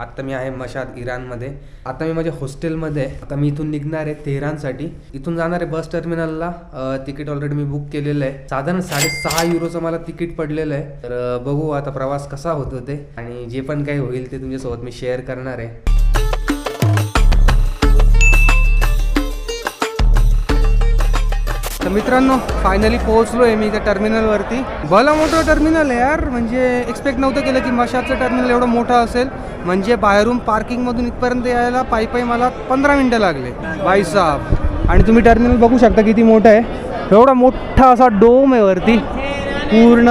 आत्ता मी आहे मशाद इराणमध्ये. आता मी माझ्या हॉस्टेलमध्ये आहे. आता मी इथून निघणार आहे तेहरानसाठी. इथून जाणार आहे बस टर्मिनलला. तिकीट ऑलरेडी मी बुक केलेलं आहे. साधारण साडेसहा युरोचं मला तिकीट पडलेलं आहे. तर बघू आता प्रवास कसा होतो ते. आणि जे पण काही होईल ते तुमच्यासोबत मी शेअर करणार आहे. मित्रांनो फायनली पोहोचलो आहे मी त्या टर्मिनलवरती भलं मोठं टर्मिनल आहे यार. म्हणजे एक्सपेक्ट नव्हतं केलं की मशाचं टर्मिनल एवढं मोठं असेल. म्हणजे बाहेरून पार्किंगमधून इथपर्यंत यायला पायी पायी मला पंधरा मिनटं लागले. बाई साहेब. आणि तुम्ही टर्मिनल बघू शकता किती मोठं आहे. एवढा मोठा असा डोम आहे वरती. पूर्ण.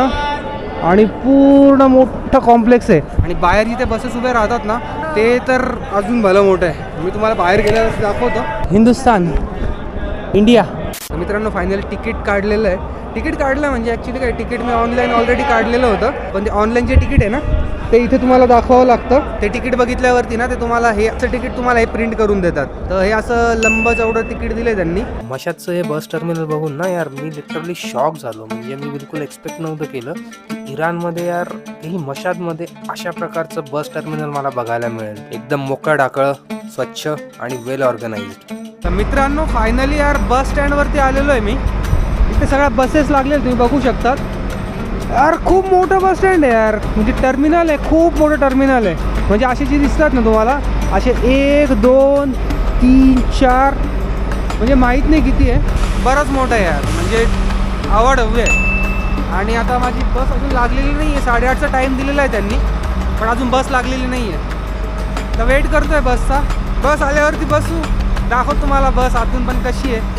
आणि पूर्ण मोठं कॉम्प्लेक्स आहे. आणि बाहेर जिथे बसेस उभे राहतात ना ते तर अजून भलं मोठं आहे. मी तुम्हाला बाहेर गेल्यावर दाखवतो. हिंदुस्तान इंडिया. तर मित्रांनो फायनली तिकीट काढलेलं आहे. तिकीट काढलं म्हणजे ॲक्च्युली काय तिकीट मी ऑनलाईन ऑलरेडी काढलेलं होतं. पण ते ऑनलाईन जे तिकीट आहे ना ते इथे तुम्हाला दाखवावं लागतं. ते तिकीट बघितल्यावरती ना ते तुम्हाला हे असं तिकीट तुम्हाला हे प्रिंट करून देतात. तर हे असं लंब चौडं तिकीट दिले त्यांनी. मशादचं हे बस टर्मिनल बघून ना यार मी लिटरली शॉक झालो. म्हणजे मी बिलकुल एक्सपेक्ट नव्हतं केलं इराणमध्ये यार ही मशादमध्ये अशा प्रकारचं बस टर्मिनल मला बघायला मिळेल. एकदम मोकळं डाकळं स्वच्छ आणि वेल ऑर्गनाइज्ड तर मित्रांनो फायनली यार बस स्टँडवरती आलेलो आहे मी. इथे सगळ्या बसेस लागलेल्या तुम्ही बघू शकतात. यार खूप मोठं बस स्टँड आहे यार. म्हणजे टर्मिनल आहे खूप मोठं टर्मिनल आहे. म्हणजे असे जे दिसतात ना तुम्हाला असे एक दोन तीन चार म्हणजे माहीत नाही किती आहे. बरंच मोठं आहे यार. म्हणजे आवड हवी आहे आणि आता माझी बस अजून लागलेली नाही आहे. साडेआठचा टाईम दिलेला आहे त्यांनी पण अजून बस लागलेली नाही आहे. तर वेट करतो आहे बसचा बस आल्यावरती बसू. दाखव तुम्हाला बस अजून पण कशी आहे.